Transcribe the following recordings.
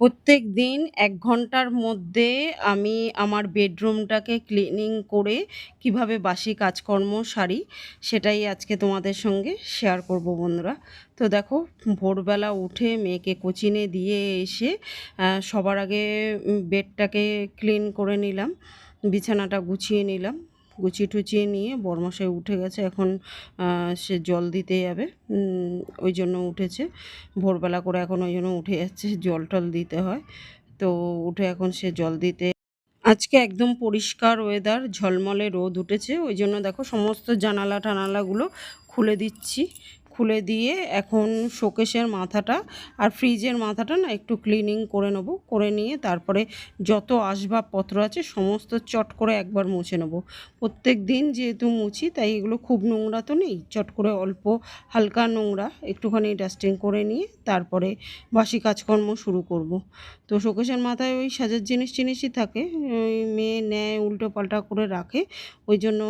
প্রত্যেক দিন এক ঘণ্টার মধ্যে আমি আমার বেডরুমটাকে ক্লিনিং করে কীভাবে বাসি কাজকর্ম সারি সেটাই আজকে তোমাদের সঙ্গে শেয়ার করব বন্ধুরা। তো দেখো, ভোরবেলা উঠে মেয়েকে কোচিনে দিয়ে এসে সবার আগে বেডটাকে ক্লিন করে নিলাম, বিছানাটা গুছিয়ে নিলাম। গুছিয়ে টুচিয়ে নিয়ে বরমশাই উঠে গেছে। এখন সে জল দিতে যাবে। ওই জন্য উঠেছে। ভোরবেলা করে এখন ওই জন্য উঠে যাচ্ছে। জল টল দিতে হয়। তো উঠে এখন সে জল দিতে আজকে একদম পরিষ্কার ওয়েদার ঝলমলে রোদ উঠেছে। ওই জন্য দেখো সমস্ত জানালা টানালাগুলো খুলে দিচ্ছি। খুলে দিয়ে এখন শোকেশের মাথাটা আর ফ্রিজের মাথাটা না একটু ক্লিনিং করে নেব, করে নিয়ে তারপরে যত আসবাবপত্র আছে সমস্ত চট করে একবার মুছে নেব প্রত্যেক দিন যেহেতু মুছি, তাই এগুলো খুব নোংরা তো নেই, চট করে অল্প হালকা নোংরা, একটুখানি ডাস্টিং করে নিয়ে তারপরে বাসি কাজকর্ম শুরু করব। তো শোকেশের মাথায় ওই সাজার জিনিস জিনিসই থাকে, ওই মেয়ে নেয় উল্টো পাল্টা করে রাখে, ওই জন্য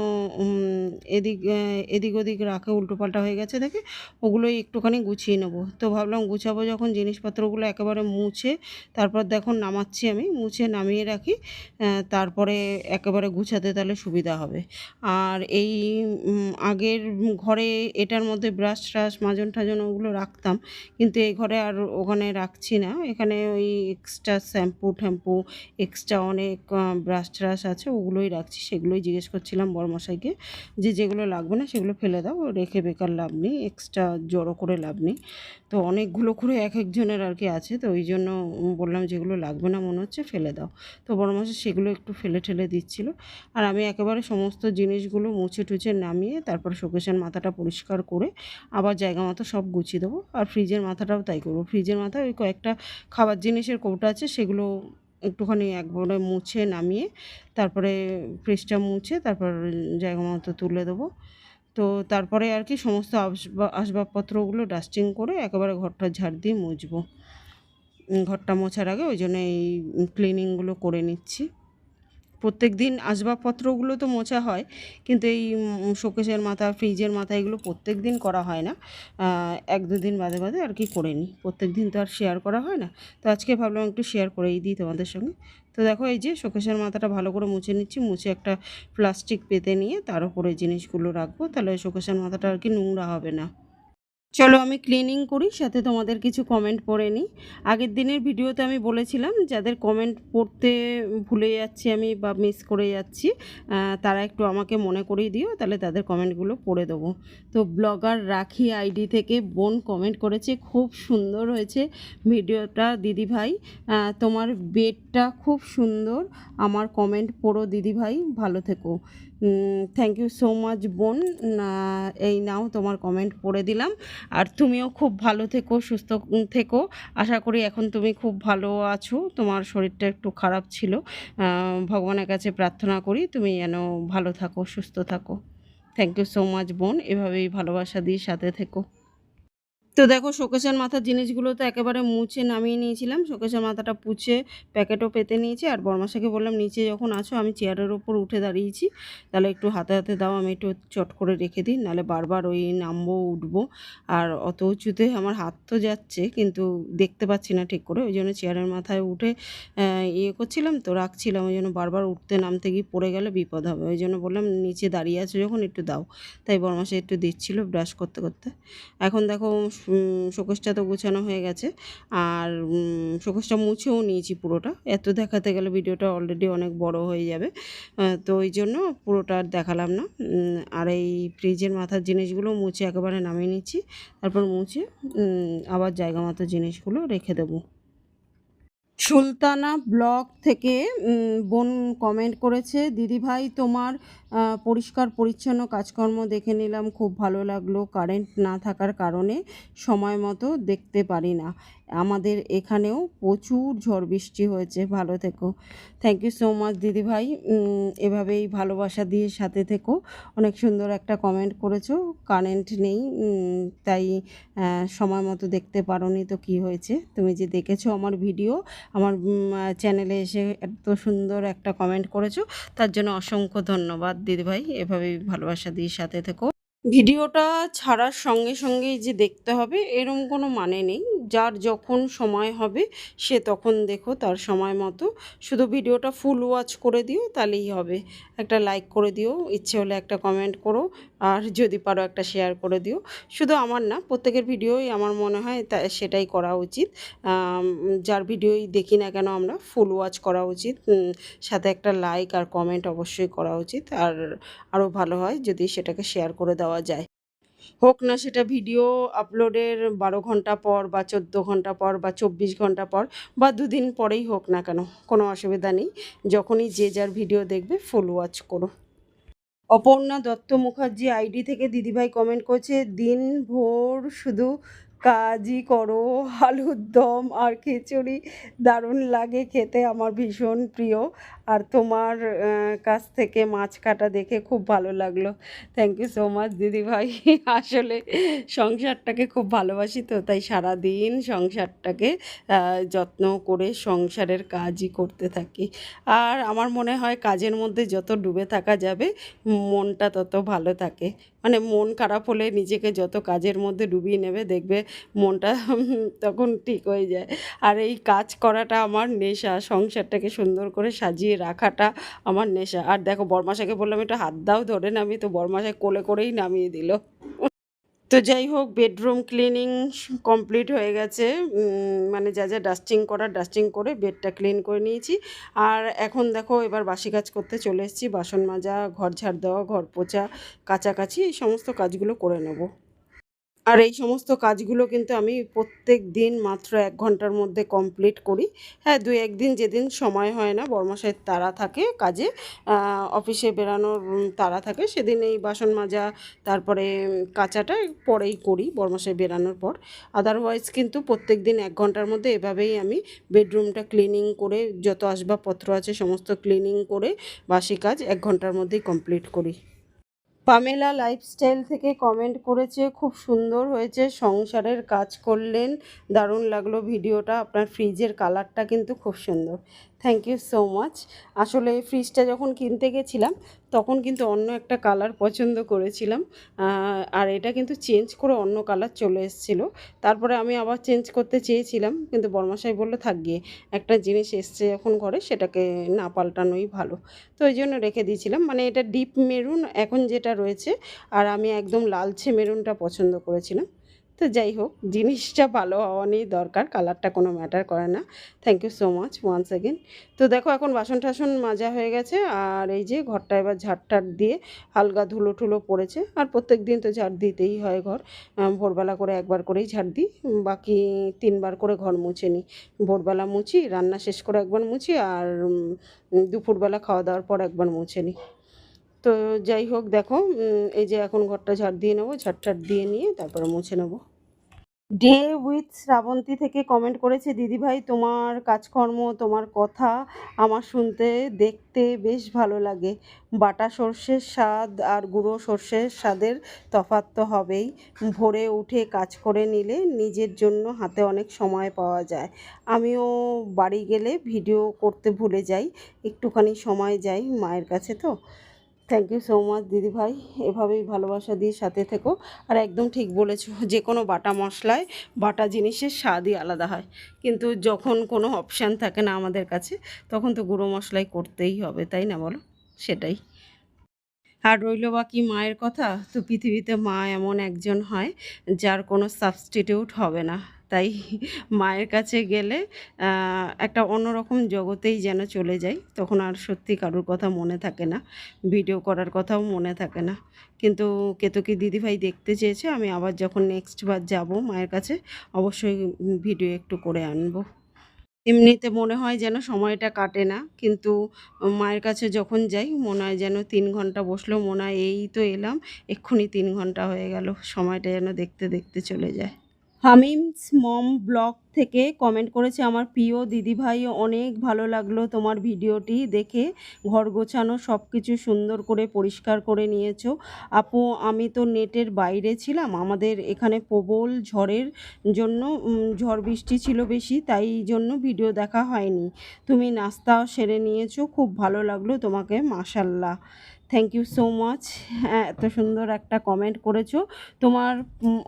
এদিক এদিক ওদিক রাখে উল্টো পাল্টা হয়ে গেছে দেখে, ওগুলোই একটুখানি গুছিয়ে নেব। তো ভাবলাম গুছাবো যখন জিনিসপত্রগুলো একেবারে মুছে, তারপর দেখো নামাচ্ছি আমি, মুছে নামিয়ে রাখি তারপরে একেবারে গুছাতে তাহলে সুবিধা হবে। আর এই আগের ঘরে এটার মধ্যে ব্রাশ ট্রাশ মাজন টাজন ওগুলো রাখতাম, কিন্তু এই ঘরে আর ওখানে রাখছি না, এখানে ওই এক্সট্রা শ্যাম্পু ট্যাম্পু এক্সট্রা অনেক ব্রাশ ট্রাশ আছে, ওগুলোই রাখছি। সেগুলোই জিজ্ঞেস করছিলাম বড়মশাইকে যে যেগুলো লাগবে না সেগুলো ফেলে দাও, রেখে বেকার লাভ নেই এক্সট্রা জড়ো করে লাভ নেই। তো অনেকগুলো করে এক একজনের আর কি আছে, তো ওই জন্য বললাম যেগুলো লাগবে না মনে হচ্ছে ফেলে দাও। তো বড়মশাই সেগুলো একটু ফেলে ঠেলে দিচ্ছিল। আর আমি একেবারে সমস্ত জিনিসগুলো মুছে টুছে নামিয়ে তারপর শোকেশের মাথাটা পরিষ্কার করে আবার জায়গা মতো সব গুছিয়ে দেবো। আর ফ্রিজের মাথাটাও তাই করব। ফ্রিজের মাথায় ওই কয়েকটা খাবার জিনিসের কৌটা আছে, সেগুলো একটুখানি একবারে মুছে নামিয়ে তারপরে ফ্রিজটা মুছে তারপর জায়গা মতো তুলে দেবো। তো তারপরে আর কি সমস্ত আসবাব আসবাবপত্রগুলো ডাস্টিং করে একেবারে ঘরটা ঝাড় দিয়ে মুছবো। ঘরটা মোছার আগে ওই জন্য এই ক্লিনিংগুলো করে নিচ্ছি। প্রত্যেক দিন আসবাবপত্রগুলো তো মোছা হয়, কিন্তু এই শোকেশের মাথা, ফ্রিজের মাথা এগুলো প্রত্যেক দিন করা হয় না। এক দু দিন বাদে বাদে আর কি করে নিই। প্রত্যেক দিন তো আর শেয়ার করা হয় না। তো আজকে ভাবলাম একটু শেয়ার করেই দিই তোমাদের সঙ্গে। তো দেখো এই যে শোকেশের মাথাটা ভালো করে মুছে নিচ্ছি, মুছে একটা প্লাস্টিক পেতে নিয়ে তার উপরে জিনিসগুলো রাখব। তাহলে শোকেশের মাথাটা আর কি নোংরা হবে না। চলো আমি ক্লিনিং করি, সাথে তোমাদের কিছু কমেন্ট পড়ে নিই। আগের দিনের ভিডিওতে আমি বলেছিলাম, যাদের কমেন্ট পড়তে ভুলে যাচ্ছি আমি বা মিস করে যাচ্ছি তারা একটু আমাকে মনে করিয়ে দিও, তাহলে তাদের কমেন্টগুলো পড়ে দেবো। তো ব্লগার রাখি আইডি থেকে বোন কমেন্ট করেছে, খুব সুন্দর হয়েছে ভিডিওটা দিদি ভাই তোমার বেডটা খুব সুন্দর, আমার কমেন্ট পড়ো দিদি ভাই ভালো থেকো। থ্যাংক ইউ সো মাচ বোন। এই নাও, তোমার কমেন্ট পড়ে দিলাম। আর তুমিও খুব ভালো থেকো, সুস্থ থেকো। আশা করি এখন তুমি খুব ভালো আছো। তোমার শরীরটা একটু খারাপ ছিল। ভগবানের কাছে প্রার্থনা করি তুমি যেন ভালো থাকো, সুস্থ থাকো। থ্যাংক ইউ সো মাচ বোন। এভাবেই ভালোবাসা দিয়ে সাথে থেকো। তো দেখো শোকেশের মাথার জিনিসগুলো তো একেবারে মুছে নামিয়ে নিয়েছিলাম। শোকেশের মাথাটা পুছে প্যাকেটও পেতে নিয়েছি। আর বর্মাশাকে বললাম, নিচে যখন আছো, আমি চেয়ারের ওপর উঠে দাঁড়িয়েছি। তাহলে একটু হাতে হাতে দাও, আমি একটু চট করে রেখে দিই, নাহলে বারবার ওই নামবো, উঠবো। আর অত উঁচুতে আমার হাত তো যাচ্ছে, কিন্তু দেখতে পাচ্ছি না ঠিক করে। ওই জন্য চেয়ারের মাথায় উঠে ইয়ে করছিলাম, তো রাখছিলাম। ওই জন্য বারবার উঠতে নামতে গিয়ে পড়ে গেলে বিপদ হবে। ওই জন্য বললাম, নিচে দাঁড়িয়ে আছো যখন, একটু দাও। তাই বর্মাশা একটু দিচ্ছিল ব্রাশ করতে করতে। এখন দেখো শোকেসটা তো গোছানো হয়ে গেছে। আর শোকসটা মুছেও নিয়েছি পুরোটা। এত দেখাতে গেলে ভিডিওটা অলরেডি অনেক বড় হয়ে যাবে। তো ওই জন্য পুরোটা আর দেখালাম না। আর এই ফ্রিজের মাথার জিনিসগুলো মুছে একেবারে নামিয়ে নিচ্ছি। তারপর মুছে আবার জায়গা মতো জিনিসগুলো রেখে দেবো। সুলতানা ব্লগ থেকে বোন কমেন্ট করেছে দিদিভাই তোমার পরিষ্কার, পরিচ্ছন্ন কাজকর্ম দেখে নিলাম, খুব ভালো লাগল কারেন্ট না থাকার কারণে সময় মতো দেখতে পারি না। আমাদের এখানেও প্রচুর ঝড় বৃষ্টি হয়েছে, ভালো থেকো। থ্যাংক ইউ সো মাচ দিদিভাই এভাবেই ভালোবাসা দিয়ে সাথে থেকো। অনেক সুন্দর একটা কমেন্ট করেছ কারেন্ট নেই তাই সময় মতো দেখতে পারোনি তো কি হয়েছে। তুমি যে দেখেছ আমার ভিডিও আমার চ্যানেলে এসে এত সুন্দর একটা কমেন্ট করেছ, তার জন্য অসংখ্য ধন্যবাদ দিদিভাই এভাবেই ভালোবাসা দিয়ে সাথে থেকো। ভিডিওটা ছাড়ার সঙ্গে সঙ্গেই যে দেখতে হবে, এরম কোনো মানে নেই। যার যখন সময় হবে, সে তখন দেখো তার সময় মতো। শুধু ভিডিওটা ফুল ওয়াচ করে দিও, তাহলেই হবে। একটা লাইক করে দিও, ইচ্ছে হলে একটা কমেন্ট করো, আর যদি পারো একটা শেয়ার করে দিও। শুধু আমার না, প্রত্যেকের ভিডিওই আমার মনে হয় তা, সেটাই করা উচিত। যার ভিডিওই দেখি না কেন আমরা ফুল ওয়াচ করা উচিত। সাথে একটা লাইক আর কমেন্ট অবশ্যই করা উচিত। আর আরও ভালো হয় যদি সেটাকে শেয়ার করে দেওয়া যায়। হোক না সেটা ভিডিও আপলোডের বারো ঘণ্টা পর বা চোদ্দ ঘণ্টা পর বা চব্বিশ ঘণ্টা পর বা দুদিন পরেই হোক না কেন, কোনো অসুবিধা নেই। যখনই যে যার ভিডিও দেখবে ফুল ওয়াচ করো। অপর্ণা দত্ত মুখার্জি আইডি থেকে দিদিভাই কমেন্ট করছে, দিন ভোর শুধু কাজই করো, আলুর দম আর খিচুড়ি দারুণ লাগে খেতে আমার ভীষণ প্রিয়। আর তোমার কাছ থেকে মাছ কাটা দেখে খুব ভালো লাগল। থ্যাংক ইউ সো মাচ দিদিভাই। আসলে সংসারটাকে খুব ভালোবাসি তো, তাই সারাদিন সংসারটাকে যত্ন করে সংসারের কাজই করতে থাকি। আর আমার মনে হয় কাজের মধ্যে যত ডুবে থাকা যাবে, মনটা তত ভালো থাকে। মানে মন খারাপ হলে নিজেকে যত কাজের মধ্যে ডুবিয়ে নেবে, দেখবে মনটা তখন ঠিক হয়ে যায়। আর এই কাজ করাটা আমার নেশা, সংসারটাকে সুন্দর করে সাজিয়ে রাখাটা আমার নেশা। আর দেখো বরমাশাকে বললাম, একটু হাত দাও, ধরে নামি তো বরমাসায় কোলে করেই নামিয়ে দিল। তো যাই হোক বেডরুম ক্লিনিং কমপ্লিট হয়ে গেছে। মানে যা যা ডাস্টিং করার ডাস্টিং করে বেডটা ক্লিন করে নিয়েছি। আর এখন দেখো, এবার বাসি কাজ করতে চলে এসেছি। বাসন মাজা, ঘর ঝাড় দেওয়া, ঘর পোছা কাছাকাছি এই সমস্ত কাজগুলো করে নেব। আর এই সমস্ত কাজগুলো কিন্তু আমি প্রত্যেক দিন মাত্র এক ঘণ্টার মধ্যে কমপ্লিট করি। হ্যাঁ দু একদিন যেদিন সময় হয় না বর্মাশাইয়ের তারা থাকে কাজে অফিসে বেরানোর তারা থাকে, সেদিন এই বাসন মাজা, তারপরে কাচাটা পরেই করি বর্মাশাই বেরানোর পর। আদারওয়াইজ কিন্তু প্রত্যেক দিন এক ঘণ্টার মধ্যে এভাবেই আমি বেডরুমটা ক্লিনিং করে, যত আসবাবপত্র আছে সমস্ত ক্লিনিং করে বাসি কাজ এক ঘণ্টার মধ্যেই কমপ্লিট করি। পামেলা লাইফস্টাইল থেকে কমেন্ট করেছে, খুব সুন্দর হয়েছে, সংসারের কাজ করলেন, দারুণ লাগল ভিডিওটা আপনার ফ্রিজের কালারটা কিন্তু খুব সুন্দর। থ্যাংক ইউ সো মাচ আসলে ফ্রিজটা যখন কিনতে গেছিলাম, তখন কিন্তু অন্য একটা কালার পছন্দ করেছিলাম। আর এটা কিন্তু চেঞ্জ করে অন্য কালার চলে এসেছিল। তারপরে আমি আবার চেঞ্জ করতে চেয়েছিলাম, কিন্তু বর্মাশাই বলল, থাক গিয়ে একটা জিনিস এসছে যখন ঘরে, সেটাকে না পাল্টানোই ভালো। তো ওই জন্য রেখে দিয়েছিলাম। মানে এটা ডিপ মেরুন এখন যেটা রয়েছে, আর আমি একদম লালচে মেরুনটা পছন্দ করেছিলাম। তো যাই হোক, জিনিসটা ভালো হওয়া নিয়ে দরকার কালারটা কোনো ম্যাটার করে না। Thank you so much once again তো দেখো, এখন বাসন টাসন মাজা হয়ে গেছে, আর এই যে ঘরটা এবার ঝাড় টাট দিয়ে হালকা ধুলো টুলো পড়েছে, আর প্রত্যেক দিন তো ঝাড় দিতেই হয় ঘর। ভোরবেলা করে একবার করেই ঝাড় দিই, বাকি তিনবার করে ঘর মুছে নিই। ভোরবেলা মুছি, রান্না শেষ করে একবার মুছি, আর দুপুরবেলা খাওয়া দাওয়ার পর একবার মুছে নিই। তো যাই হোক, দেখো এই যে এখন ঘরটা ঝাড় দিয়ে নেব ঝাড় টাড় দিয়ে নিয়ে তারপরে মুছে নেব। ডে উইথ শ্রাবন্তী থেকে কমেন্ট করেছে দিদিভাই তোমার কাজকর্ম, তোমার কথা আমার শুনতে, দেখতে বেশ ভালো লাগে। বাটা সর্ষের স্বাদ আর গুঁড়ো সর্ষের স্বাদের তফাৎ তো হবেই। ভোরে উঠে কাজ করে নিলে নিজের জন্য হাতে অনেক সময় পাওয়া যায়। আমিও বাড়ি গেলে ভিডিও করতে ভুলে যাই। একটুখানি সময় যাই মায়ের কাছে তো। থ্যাংক ইউ সো মাচ দিদিভাই এভাবেই ভালোবাসা দিয়ে সাথে থেকো। আর একদম ঠিক বলেছ, যে কোনো বাটা মশলায় বাটা জিনিসের স্বাদই আলাদা হয়। কিন্তু যখন কোনো অপশান থাকে না আমাদের কাছে, তখন তো গুঁড়ো মশলাই করতেই হবে, তাই না বলো? সেটাই। আর রইল বাকি মায়ের কথা, তো পৃথিবীতে মা এমন একজন হয়, যার কোনো সাবস্টিটিউট হবে না। তাই মায়ের কাছে গেলে একটা অন্যরকম জগতেই যেন চলে যাই। তখন আর সত্যি কারোর কথা মনে থাকে না, ভিডিও করার কথাও মনে থাকে না। কিন্তু কেতকী দিদিভাই দেখতে চেয়েছে, আমি আবার যখন নেক্সট বার যাব মায়ের কাছে, অবশ্যই ভিডিও একটু করে আনব। এমনিতে মনে হয় যেন সময়টা কাটে না, কিন্তু মায়ের কাছে যখন যাই, মনে হয় যেন তিন ঘণ্টা বসলেও মনে হয় এই তো এলাম, এক্ষুনি তিন ঘণ্টা হয়ে গেল, সময়টা যেন দেখতে দেখতে চলে যায়। হামিমস মম ব্লগ থেকে কমেন্ট করেছে, আমার প্রিয় দিদিভাই, অনেক ভালো লাগল তোমার ভিডিওটি দেখে। ঘর গোছানো সব কিছু সুন্দর করে পরিষ্কার করে নিয়েছো। আপু, আমি তো নেটের বাইরে ছিলাম। আমাদের এখানে প্রবল ঝড়ের জন্য ঝড় বৃষ্টি ছিল বেশি, তাই জন্য ভিডিও দেখা হয়নি। তুমি নাস্তা সেরে নিয়েছো, খুব ভালো লাগল তোমাকে, মাশাল্লাহ। থ্যাংক ইউ সো মাচ এত সুন্দর একটা কমেন্ট করেছ। তোমার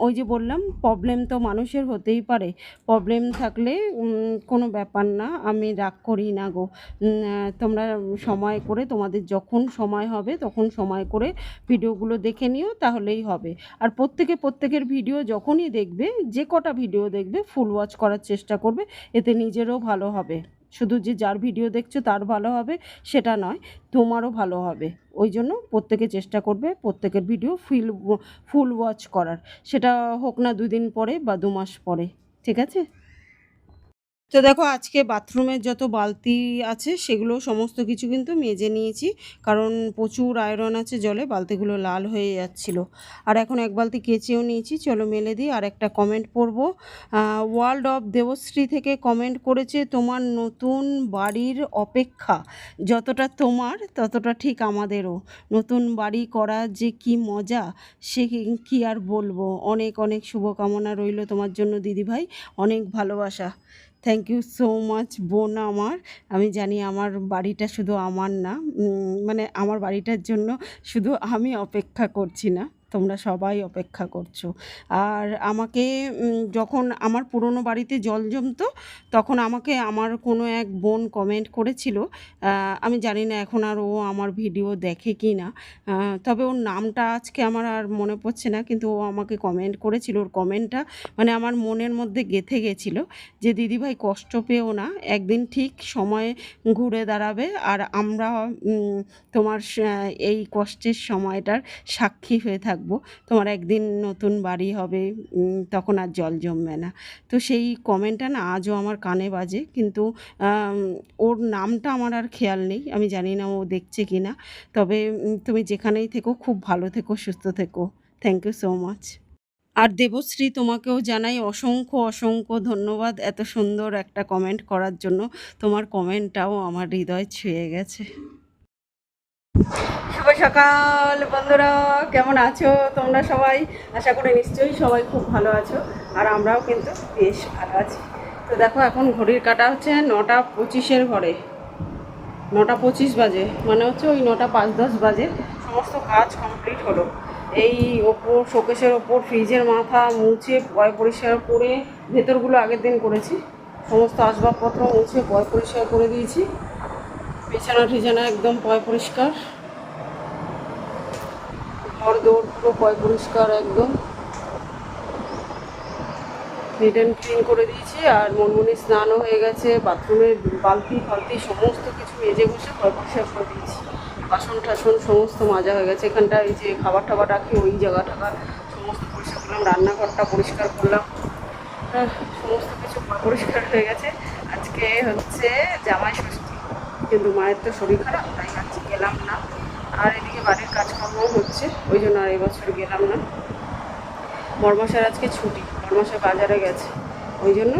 ওই যে বললাম প্রবলেম তো মানুষের হতেই পারে। প্রবলেম থাকলে কোনো ব্যাপার না, আমি রাগ করি না গো। তোমরা সময় করে, তোমাদের যখন সময় হবে, তখন সময় করে ভিডিওগুলো দেখে নিও, তাহলেই হবে। আর প্রত্যেকে প্রত্যেকের ভিডিও যখনই দেখবে, যে কটা ভিডিও দেখবে ফুল ওয়াচ করার চেষ্টা করবে, এতে নিজেরও ভালো হবে। শুধু যে যার ভিডিও দেখছ তার ভালো হবে, সেটা নয়, তোমারও ভালো হবে। ওই জন্য প্রত্যেকে চেষ্টা করবে, প্রত্যেকের ভিডিও ফিল ফুল ওয়াচ করার। সেটা হোক না দুদিন পরে বা দু মাস পরে, ঠিক আছে? তো দেখো, আজকে বাথরুমের যত বালতি আছে, সেগুলো সমস্ত কিছু কিন্তু মেজে নিয়েছি। কারণ প্রচুর আয়রন আছে জলে, বালতিগুলো লাল হয়ে যাচ্ছিল। আর এখন এক বালতি কেচেও নিয়েছি। চলো মেলে দিই, আর একটা কমেন্ট পড়ব। ওয়ার্ল্ড অফ দেবশ্রী থেকে কমেন্ট করেছে, তোমার নতুন বাড়ির অপেক্ষা যতটা তোমার, ততটা ঠিক আমাদেরও। নতুন বাড়ি করা যে কি মজা, সে কি- আর বলব? অনেক অনেক শুভকামনা রইল তোমার জন্য, দিদিভাই। অনেক ভালোবাসা। থ্যাংক ইউ সো মাচ বোন আমার। আমি জানি আমার বাড়িটা শুধু আমার না মানে আমার বাড়িটার জন্য শুধু আমি অপেক্ষা করছি না। তোমরা সবাই অপেক্ষা করছ। আর আমাকে যখন আমার পুরনো বাড়িতে জল জমতো, তখন আমাকে আমার কোনো এক বোন কমেন্ট করেছিল আমি জানি না এখন আর ও আমার ভিডিও দেখে কি না তবে ওর নামটা আজকে আমার আর মনে পড়ছে না, কিন্তু ও আমাকে কমেন্ট করেছিল, ওর কমেন্টটা মানে আমার মনের মধ্যে গেঁথে গেছিল যে দিদিভাই কষ্ট পেও না, একদিন ঠিক সময় ঘুরে দাঁড়াবে, আর আমরা তোমার এই কষ্টের সময়টার সাক্ষী হয়ে থাকব। তোমার একদিন নতুন বাড়ি হবে তখন আর জল জমবে না। তো সেই কমেন্টটা না আজও আমার কানে বাজে, কিন্তু ওর নামটা আমার আর খেয়াল নেই। আমি জানি না ও দেখছে কি না তবে তুমি যেখানেই থেকো, খুব ভালো থেকো, সুস্থ থেকো। থ্যাংক ইউ সো মাচ আর দেবশ্রী তোমাকেও জানাই অসংখ্য অসংখ্য ধন্যবাদ এত সুন্দর একটা কমেন্ট করার জন্য। তোমার কমেন্টটাও আমার হৃদয় ছুঁয়ে গেছে। শুভ সকাল বন্ধুরা, কেমন আছো তোমরা সবাই? আশা করি নিশ্চয়ই সবাই খুব ভালো আছো, আর আমরাও কিন্তু বেশ ভালো আছি। তো দেখো, এখন ঘড়ির কাটা হচ্ছে নটা পঁচিশের ঘরে। নটা পঁচিশ বাজে মানে হচ্ছে ওই নটা পাঁচ দশ বাজে। সমস্ত কাজ কমপ্লিট হলো। এই ওপর শোকেশের ওপর, ফ্রিজের মাথা মুছে, পয় পরিষ্কার করে, ভেতরগুলো আগের দিন করেছি। সমস্ত আসবাবপত্র মুছে, পয় পরিষ্কার করে দিয়েছি। বিছানা টিছানা একদম পয় পরিষ্কার। ঘর দৌড় পুরো পয় পরিষ্কার একদম। নিট ক্লিন করে দিয়েছি আর মনমনি স্নানও হয়ে গেছে বাথরুমের বালতি ফালতি সমস্ত কিছু মেজে বসে পয় পরিষ্কার করে দিয়েছি। বাসন টাসন সমস্ত মাজা হয়ে গেছে। এখানটা এই যে খাবার টাবার রাখি, ওই জায়গা টাকা সমস্ত পরিষ্কার করলাম, রান্নাঘরটা পরিষ্কার করলাম। সমস্ত কিছু পরিষ্কার হয়ে গেছে। আজকে হচ্ছে জামাই ষষ্ঠী কিন্তু মায়ের তো শরীর খারাপ, তাই আজকে গেলাম না। আর এদিকে বাড়ির কাজকর্মও হচ্ছে, ওই জন্য আর এবছর গেলাম না। বর্মাসের আজকে ছুটি বর্মাসের বাজারে গেছে। ওই জন্য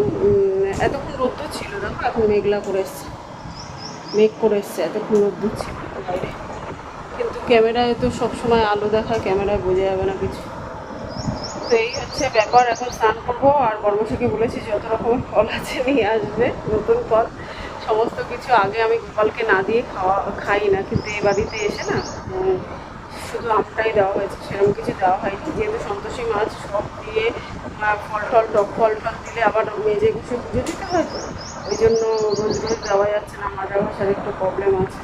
এতক্ষণ রোদ্দুর ছিল, দেখো, এখন মেঘলা করে এসছে। মেঘ করে এসছে, এতক্ষণ রোদ্দুর ছিল বাইরে। কিন্তু ক্যামেরায় তো সবসময় আলো দেখায় ক্যামেরায় বোঝা যাবে না কিছু। তো এই হচ্ছে ব্যাপার, এখন স্নান করব, আর বর্মশাকে বলেছি যত রকমের ফল আছে, নিয়ে আসবে, নতুন ফল। সমস্ত কিছু আগে আমি গোপালকে না দিয়ে খাওয়া, খাই না, কিন্তু এই বাড়িতে এসে না শুধু আমটাই দেওয়া হয়েছে, সেরকম কিছু দেওয়া হয়নি। যেহেতু সন্তোষী মাছ সব দিয়ে ফল টল, টক ফল টল দিলে আবার মেজে কিছু পুজো দিতে হয় তো? ওই জন্য রোজ রোজ দেওয়া যাচ্ছে না মাজা ভাষার একটু প্রবলেম আছে।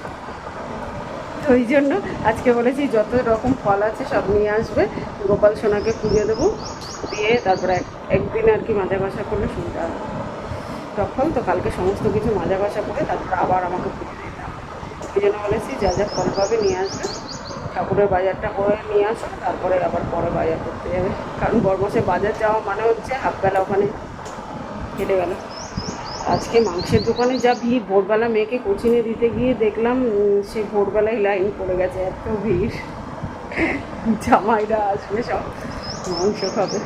তো ওই জন্য আজকে বলেছি, যত রকম ফল আছে সব নিয়ে আসবে, গোপাল সোনাকে পুজো দেবো, দিয়ে তারপরে এক, একদিন আর কি মাজা ঘষা করলে সুবিধা হবে ফল তো কালকে সমস্ত কিছু মাজা ঘষা করে তারপরে আবার আমাকে পুজো দিতে হবে ওই জন্য বলেছি, যা যা ফল পাবে নিয়ে আসবে। ঠাকুরের বাজারটা করে নিয়ে আসো, তারপরে আবার পরে বাজার করতে যাবে। কারণ বরমাসে বাজার যাওয়া মানে হচ্ছে হাফবেলা ওখানে কেটে গেল। আজকে মাংসের দোকানে যা ভিড়, ভোরবেলা মেয়েকে কোচিংয়ে দিতে গিয়ে দেখলাম সে ভোরবেলায় লাইন পড়ে গেছে, এত ভিড়। জামাইরা আসবে সব, মাংস খাবে।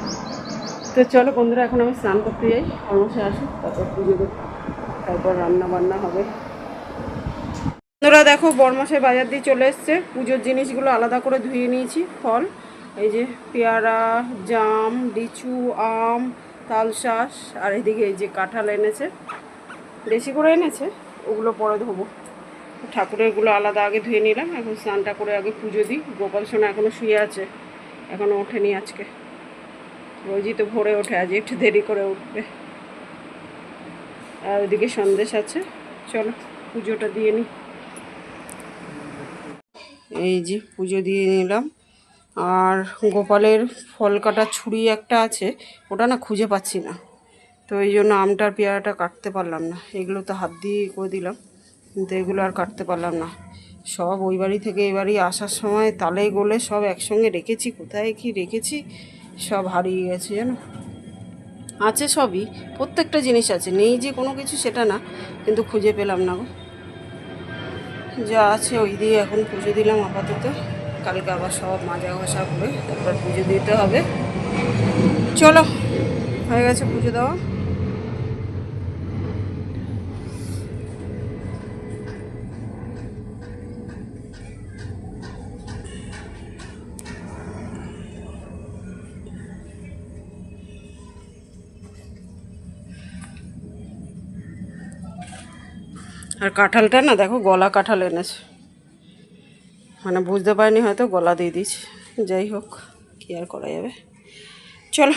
তো চলো বন্ধুরা, এখন আমি স্নান করতে যাই। কর্মশে আসি তারপর পুজো দেবো। তারপর রান্না বান্না হবে। বন্ধুরা, দেখো বরমাসের বাজার দিয়ে চলে এসছে। পুজোর জিনিসগুলো আলাদা করে ধুয়ে নিয়েছি, ফল। এই যে পেয়ারা, জাম, লিচু, আম তালশাঁস আর এদিকে এই যে কাঁঠাল এনেছে। বেশি করে এনেছে, ওগুলো পরে ধোবো। ঠাকুরেরগুলো আলাদা আগে ধুয়ে নিলাম, এখন স্নানটা করে আগে পুজো দিই। গোপাল সোনা এখনও শুয়ে আছে এখনও ওঠেনি আজকে। রোজই তো ভোরে ওঠে, আজ একটু দেরি করে উঠবে। আর ওইদিকে সন্দেশ আছে। চলো, পুজোটা দিয়ে নিই এই যে পুজো দিয়ে নিলাম। আর গোপালের ফল কাটা ছুরি একটা আছে, ওটা না খুঁজে পাচ্ছি না। তো এই জন্য আমটার পেয়ারাটা কাটতে পারলাম না। এগুলো তো হাত দিয়ে করে দিলাম, কিন্তু এগুলো আর কাটতে পারলাম না। সব ওই বাড়ি থেকে এই বাড়ি আসার সময় তালে গোলে সব একসঙ্গে রেখেছি। কোথায় কি রেখেছি? সব হারিয়ে গেছে, জানো? আছে সবই, প্রত্যেকটা জিনিস আছে, নেই যে কোনো কিছু সেটা না, কিন্তু খুঁজে পেলাম না গো। যা আছে ওই দিয়ে এখন পুজো দিলাম আপাতত, কালকে আবার সব মাজা ঘষা করে তারপর পুজো দিতে হবে। চলো, হয়ে গেছে পুজো দেওয়া। আর কাঁঠালটা না, দেখো গলা কাঁঠাল এনেছে। মানে বুঝতে পারিনি হয়তো গলা দিয়ে দিয়েছে। যাই হোক, কী আর করা যাবে। চলো,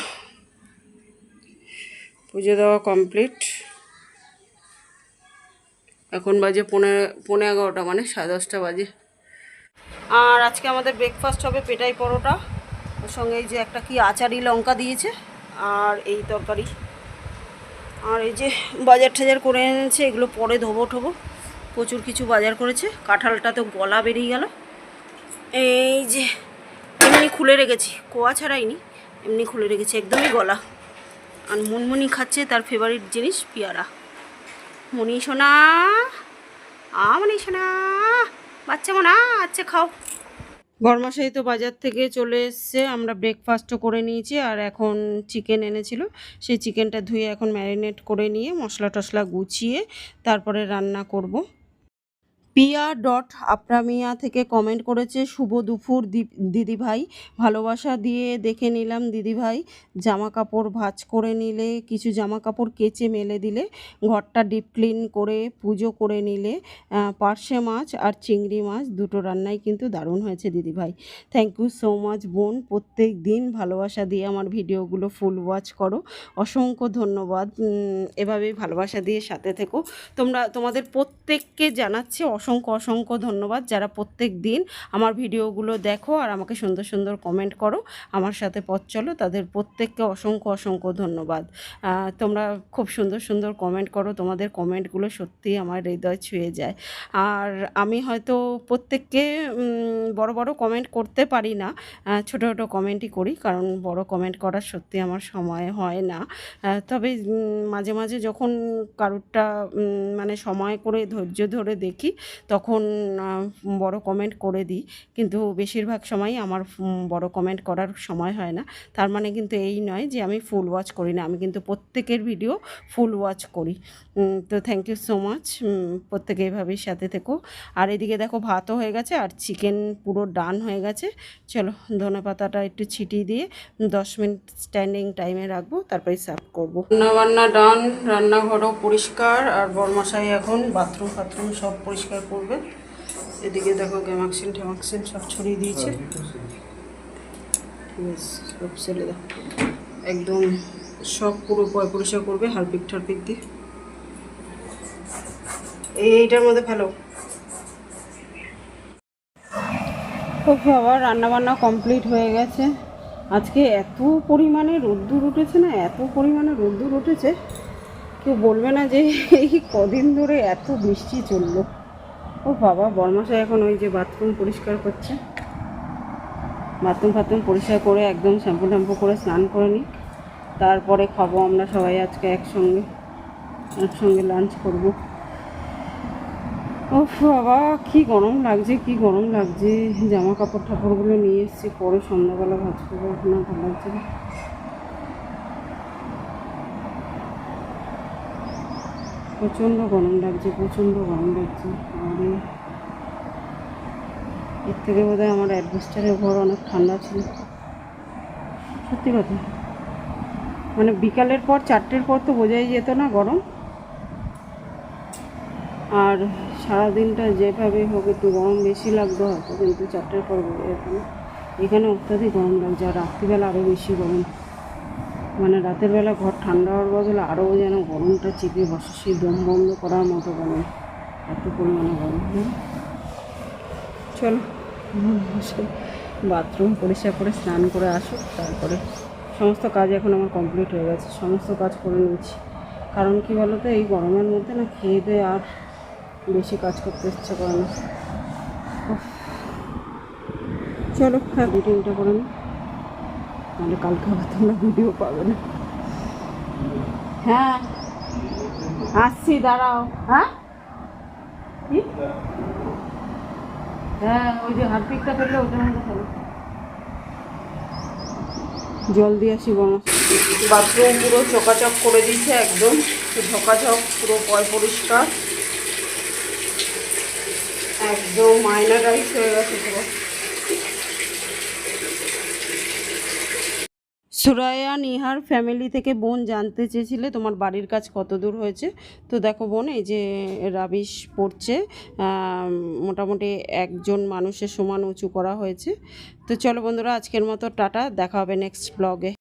পুজো দেওয়া কমপ্লিট এখন বাজে পৌনে পৌনে এগারোটা মানে সাড়ে দশটা বাজে। আর আজকে আমাদের ব্রেকফাস্ট হবে পেটাই পরোটা। ওর সঙ্গে এই যে একটা কি আচারি লঙ্কা দিয়েছে, আর এই তরকারি। আর এই যে বাজার টাজার করে এনেছে, এগুলো পরে ধোবো ঠোবো। প্রচুর কিছু বাজার করেছে। কাঁঠালটা তো গলা বেরিয়ে গেল। এই যে, এমনি খুলে রেখেছি। কোয়া ছাড়াইনি, এমনি খুলে রেখেছি। একদমই গলা। আর মুনমুনি খাচ্ছে তার ফেভারিট জিনিস, পেয়ারা। মনি সোনা, আ মনি সোনা, বাচ্চা মোনা আচ্ছা খাও। বর্মাশাহী তো বাজার থেকে চলে এসছে। আমরা ব্রেকফাস্টও করে নিয়েছি আর এখন চিকেন এনেছিল। সেই চিকেনটা ধুয়ে এখন ম্যারিনেট করে নিয়ে মশলা টশলা গুছিয়ে তারপরে রান্না করব। পিয়া ডট আপরামিয়া থেকে কমেন্ট করেছে, শুভ দুপুর দিদি ভাই ভালোবাসা দিয়ে দেখে নিলাম দিদি ভাই জামা কাপড় ভাঁজ করে নিলে, কিছু জামা কাপড় কেচে মেলে দিলে, ঘরটা ডিপ ক্লিন করে পুজো করে নিলে পার্শে মাছ আর চিংড়ি মাছ দুটো রান্নাই কিন্তু দারুণ হয়েছে দিদি ভাই থ্যাংক ইউ সো মাচ বোন, প্রত্যেক দিন ভালোবাসা দিয়ে আমার ভিডিওগুলো ফুল ওয়াচ করো। অসংখ্য ধন্যবাদ। এভাবেই ভালোবাসা দিয়ে সাথে থেকো। তোমরা, তোমাদের প্রত্যেককে জানাচ্ছি অসংখ্য অসংখ্য ধন্যবাদ। যারা প্রত্যেক দিন আমার ভিডিওগুলো দেখো আর আমাকে সুন্দর সুন্দর কমেন্ট করো, আমার সাথে পথ চলো, তাদের প্রত্যেককে অসংখ্য অসংখ্য ধন্যবাদ। তোমরা খুব সুন্দর সুন্দর কমেন্ট করো, তোমাদের কমেন্টগুলো সত্যিই আমার হৃদয় ছুঁয়ে যায়। আর আমি হয়তো প্রত্যেককে বড় বড় কমেন্ট করতে পারি না ছোট ছোট কমেন্টই করি, কারণ বড় কমেন্ট করার সত্যি আমার সময় হয় না। তবে মাঝে মাঝে যখন কারুরটা মানে সময় করে ধৈর্য ধরে দেখি তখন বড় কমেন্ট করে দিই। কিন্তু বেশিরভাগ সময়ই আমার বড় কমেন্ট করার সময় হয় না। তার মানে কিন্তু এই নয় যে আমি ফুল ওয়াচ করি না। আমি কিন্তু প্রত্যেকের ভিডিও ফুল ওয়াচ করি। তো থ্যাংক ইউ সো মাচ প্রত্যেকে এভাবেই সাথে থেকো। আর এদিকে দেখো ভাতও হয়ে গেছে আর চিকেন পুরো ডান হয়ে গেছে। চলো ধনে পাতাটা একটু ছিটিয়ে দিয়ে দশ মিনিট স্ট্যান্ডিং টাইমে রাখব, তারপরে সার্ভ করব। রান্না বান্না ডান রান্নাঘরও পরিষ্কার, আর বরমাসাই এখন বাথরুম ফাথরুম সব পরিষ্কার করবে এদিকে দেখো গ্যামাক্সিন ট্যামাক্সিন সব ছড়িয়ে দিয়েছে। সব ছেলে একদম সব পুরো পয় পরিষ্কার করবে হারপিক টারপিক দিয়ে। এই এইটার মধ্যে ফেলো। রান্নাবান্না কমপ্লিট হয়ে গেছে। আজকে এত পরিমাণে রোদ্দুর উঠেছে না, এত পরিমাণে রোদ্দুর উঠেছে। কেউ বলবে না যে এই কদিন ধরে এত বৃষ্টি চলল। ও বাবা বরমাসায় এখন ওই যে বাথরুম পরিষ্কার করছে। বাথরুম ফাথরুম পরিষ্কার করে একদম শ্যাম্পু ট্যাম্পু করে স্নান করে নিই তারপরে খাব আমরা সবাই আজকে একসঙ্গে। একসঙ্গে লাঞ্চ করব। ও বাবা, কি গরম লাগছে, কি গরম লাগছে। জামা কাপড় ঠাপড়গুলো নিয়ে এসেছি, পরে সন্ধ্যাবেলা ভাজ করব এখন ভালো লাগছে না। প্রচণ্ড গরম লাগছে, প্রচণ্ড গরম লাগছে। আরে এর থেকে বোধহয় আমার অ্যাডভেস্টারের ঘর অনেক ঠান্ডা ছিল। সত্যি কথা। মানে বিকালের পর, চারটের পর তো বোঝাই যেত না গরম। আর সারাদিনটা যেভাবে হোক, একটু গরম বেশি লাগতো হয়তো, কিন্তু চারটের পর বেরিয়ে এখানে এখানে অত্যাধিক গরম লাগছে, আর রাত্রিবেলা আরও বেশি গরম। মানে রাতের বেলা ঘর ঠান্ডা হওয়ার বদলে আরও যেন গরমটা চেপে বসে সেই দম বন্ধ করার মতো গরম, এত পরিমাণে গরম হুম। চলো বসে বাথরুম পরিষ্কার করে স্নান করে আসুক তারপরে সমস্ত কাজ এখন আমার কমপ্লিট হয়ে গেছে, সমস্ত কাজ করে নিয়েছি কারণ কি বলো তো এই গরমের মধ্যে না খেয়ে দিয়ে আর বেশি কাজ করতে ইচ্ছে করে না। চলো হ্যাঁ রুটিনটা করে নিই নাহলে কালকে আবার তোমরা ভিডিও পাবে না। হ্যাঁ আসছি, দাঁড়াও। হ্যাঁ? হ্যাঁ ওই যে হারপিকটা ফেললে ওটার জল দিয়ে আসি বরং বাথরুম পুরো চকাচক করে দিয়েছে একদম। ঝকাঝক পুরো পয় পরিষ্কার। একদম টাইস হয়ে গেছে পুরো। সুরায়া নিহার ফ্যামিলি থেকে বোন জানতে চেয়েছিলে তোমার বাড়ির কাজ কত দূর হয়েছে। তো দেখো বোন, এই যে রাবিশ পড়ছে মোটামুটি একজন মানুষের সমান উঁচু করা হয়েছে। তো চলো বন্ধুরা, আজকের মতো টাটা, দেখা হবে নেক্সট ব্লগে